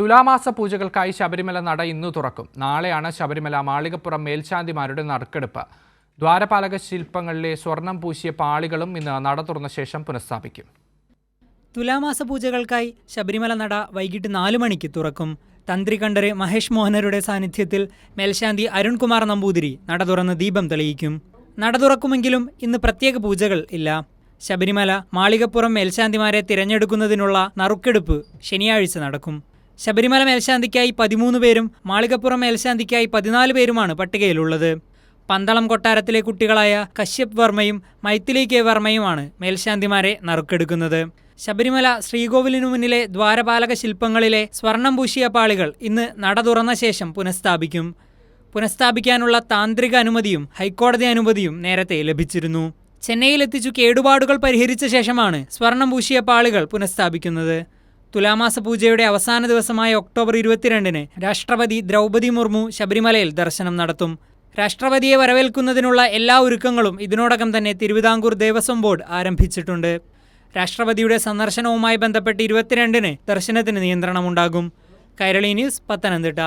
തുലാമാസ പൂജകൾക്കായി ശബരിമല നട ഇന്നു തുറക്കും. നാളെയാണ് ശബരിമല മാളികപ്പുറം മേൽശാന്തിമാരുടെ നറുക്കെടുപ്പ്. ദ്വാരപാലക ശില്പങ്ങളിലെ സ്വർണം പൂശിയ പാളികളും ഇന്ന് നട തുറന്ന ശേഷം പുനഃസ്ഥാപിക്കും. തുലാമാസ പൂജകൾക്കായി ശബരിമല നട വൈകിട്ട് നാലു മണിക്ക് തുറക്കും. തന്ത്രി കണ്ടര് മഹേഷ് മോഹനരുടെ സാന്നിധ്യത്തിൽ മേൽശാന്തി അരുൺകുമാർ നമ്പൂതിരി നട തുറന്ന് ദീപം തെളിയിക്കും. നട തുറക്കുമെങ്കിലും ഇന്ന് പ്രത്യേക പൂജകൾ ഇല്ല. ശബരിമല മാളികപ്പുറം മേൽശാന്തിമാരെ തിരഞ്ഞെടുക്കുന്നതിനുള്ള നറുക്കെടുപ്പ് ശനിയാഴ്ച നടക്കും. ശബരിമല മേൽശാന്തിക്കായി പതിമൂന്ന് പേരും മാളികപ്പുറം മേൽശാന്തിക്കായി പതിനാല് പേരുമാണ് പട്ടികയിലുള്ളത്. പന്തളം കൊട്ടാരത്തിലെ കുട്ടികളായ കശ്യപ് വർമ്മയും മൈഥിലി കെ വർമ്മയുമാണ് മേൽശാന്തിമാരെ നറുക്കെടുക്കുന്നത്. ശബരിമല ശ്രീകോവിലിനു മുന്നിലെ ദ്വാരപാലക ശില്പങ്ങളിലെ സ്വർണം പൂശിയ പാളികൾ ഇന്ന് നട തുറന്ന ശേഷം പുനഃസ്ഥാപിക്കും. പുനഃസ്ഥാപിക്കാനുള്ള താന്ത്രിക അനുമതിയും ഹൈക്കോടതി അനുമതിയും നേരത്തെ ലഭിച്ചിരുന്നു. ചെന്നൈയിലെത്തിച്ചു കേടുപാടുകൾ പരിഹരിച്ച ശേഷമാണ് സ്വർണം പൂശിയ പാളികൾ പുനഃസ്ഥാപിക്കുന്നത്. തുലാമാസ പൂജയുടെ അവസാന ദിവസമായ ഒക്ടോബർ ഇരുപത്തിരണ്ടിന് രാഷ്ട്രപതി ദ്രൗപദി മുർമു ശബരിമലയിൽ ദർശനം നടത്തും. രാഷ്ട്രപതിയെ വരവേൽക്കുന്നതിനുള്ള എല്ലാ ഒരുക്കങ്ങളും ഇതിനോടകം തന്നെ തിരുവിതാംകൂർ ദേവസ്വം ബോർഡ് ആരംഭിച്ചിട്ടുണ്ട്. രാഷ്ട്രപതിയുടെ സന്ദർശനവുമായി ബന്ധപ്പെട്ട് ഇരുപത്തിരണ്ടിന് ദർശനത്തിന് നിയന്ത്രണമുണ്ടാകും. കൈരളി ന്യൂസ് പത്തനംതിട്ട.